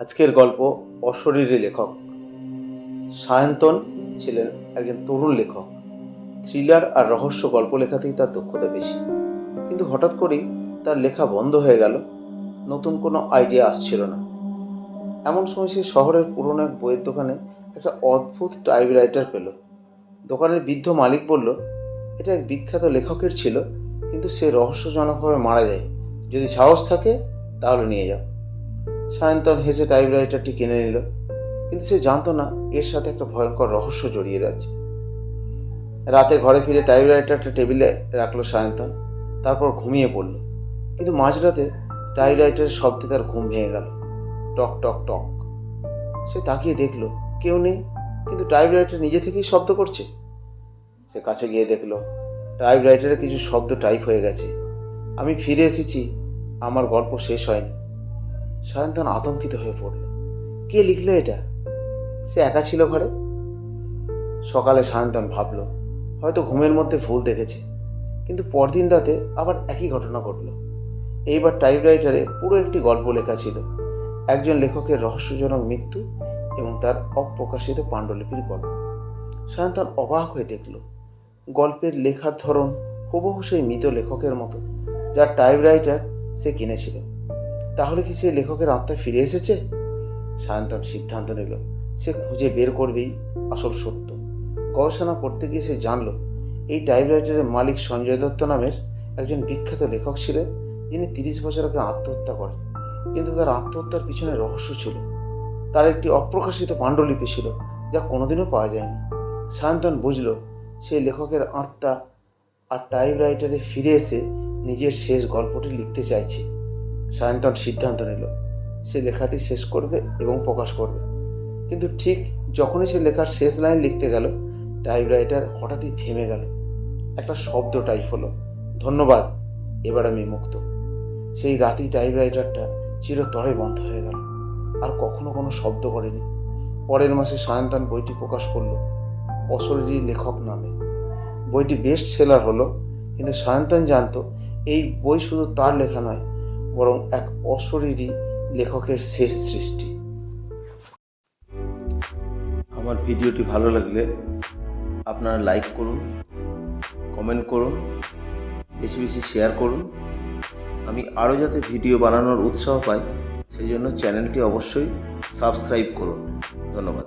আজকের গল্প অশরীরী লেখক। সায়ন্তন ছিলেন একজন তরুণ লেখক। থ্রিলার আর রহস্য গল্প লেখাতেই তার দক্ষতা বেশি। কিন্তু হঠাৎ করেই তার লেখা বন্ধ হয়ে গেল। নতুন কোনো আইডিয়া আসছিল না। এমন সময় সে শহরের পুরনো এক বইয়ের দোকানে একটা অদ্ভুত টাইপরাইটার পেল। দোকানের বৃদ্ধ মালিক বলল, এটা এক বিখ্যাত লেখকের ছিল, কিন্তু সে রহস্যজনকভাবে মারা যায়। যদি সাহস থাকে, তাহলে নিয়ে যাও। সায়ন্তন হেসে টাইপরাইটারটি কিনে নিল, কিন্তু সে জানতো না এর সাথে একটা ভয়ঙ্কর রহস্য জড়িয়ে রয়েছে। রাতে ঘরে ফিরে টাইপরাইটারটা টেবিলে রাখল সায়ন্তন তারপর ঘুমিয়ে পড়ল। কিন্তু মাঝরাতে টাইপরাইটারের শব্দে তার ঘুম ভেঙে গেল। টক টক টক। সে তাকিয়ে দেখল, কেউ নেই, কিন্তু টাইপরাইটার নিজে থেকেই শব্দ করছে। সে কাছে গিয়ে দেখল টাইপরাইটারে কিছু শব্দ টাইপ হয়ে গেছে। আমি ফিরে এসেছি, আমার গল্প শেষ হয়নি। সায়ন্তন আতঙ্কিত হয়ে পড়ল। কে লিখলো এটা? সে একা ছিল ঘরে? সকালে সায়ন্তন ভাবল, হয়তো ঘুমের মধ্যে ভুল দেখেছে, কিন্তু পরদিন রাতে আবার একই ঘটনা ঘটল। এইবার টাইপরাইটারে পুরো একটি গল্প লেখা ছিল, একজন লেখকের রহস্যজনক মৃত্যু এবং তার অপ্রকাশিত পাণ্ডুলিপির গল্প। সায়ন্তন অবাক হয়ে দেখল, গল্পের লেখার ধরন হুবহু সেই মৃত লেখকের মতো, যার টাইপরাইটার সে কিনেছিল। তাহলে কি সে লেখকের আত্মা ফিরে এসেছে? সায়ন্তন সিদ্ধান্ত নিল, সে খুঁজে বের করবেই আসল সত্য। গবেষণা করতে গিয়ে সে জানল, এই টাইপরাইটারের মালিক সঞ্জয় দত্ত নামের একজন বিখ্যাত লেখক ছিলেন, যিনি তিরিশ বছর আগে আত্মহত্যা করেন। কিন্তু তার আত্মহত্যার পিছনে রহস্য ছিল। তার একটি অপ্রকাশিত পাণ্ডুলিপি ছিল, যা কোনোদিনও পাওয়া যায়নি। সায়ন্তন বুঝল সেই লেখকের আত্মা আর টাইপরাইটারে ফিরে এসে নিজের শেষ গল্পটি লিখতে চাইছে। সায়ন্তন সিদ্ধান্ত নিল। সে লেখাটি শেষ করবে এবং প্রকাশ করবে। কিন্তু ঠিক যখনই সে লেখার শেষ লাইন লিখতে গেল টাইপরাইটার হঠাৎই থেমে গেল। একটা শব্দ টাইপ হলো, ধন্যবাদ, এবার আমি মুক্ত। সেই রাতেই টাইপরাইটারটা চিরতরে বন্ধ হয়ে গেল। আর কখনো কোনো শব্দ করেনি। পরের মাসে সায়ন্তন বইটি প্রকাশ করল, অশরীরী লেখক নামে। বইটি বেস্ট সেলার হলো, কিন্তু সায়ন্তন জানতো, এই বই শুধু তার লেখা নয় বরং এক অশরীরী লেখকের শেষ সৃষ্টি। আমার ভিডিওটি ভালো লাগলে আপনারা লাইক করুন, কমেন্ট করুন, বেশি বেশি শেয়ার করুন। আমি আরও যাতে ভিডিও বানানোর উৎসাহ পাই, সেই জন্য চ্যানেলটি অবশ্যই সাবস্ক্রাইব করুন। ধন্যবাদ।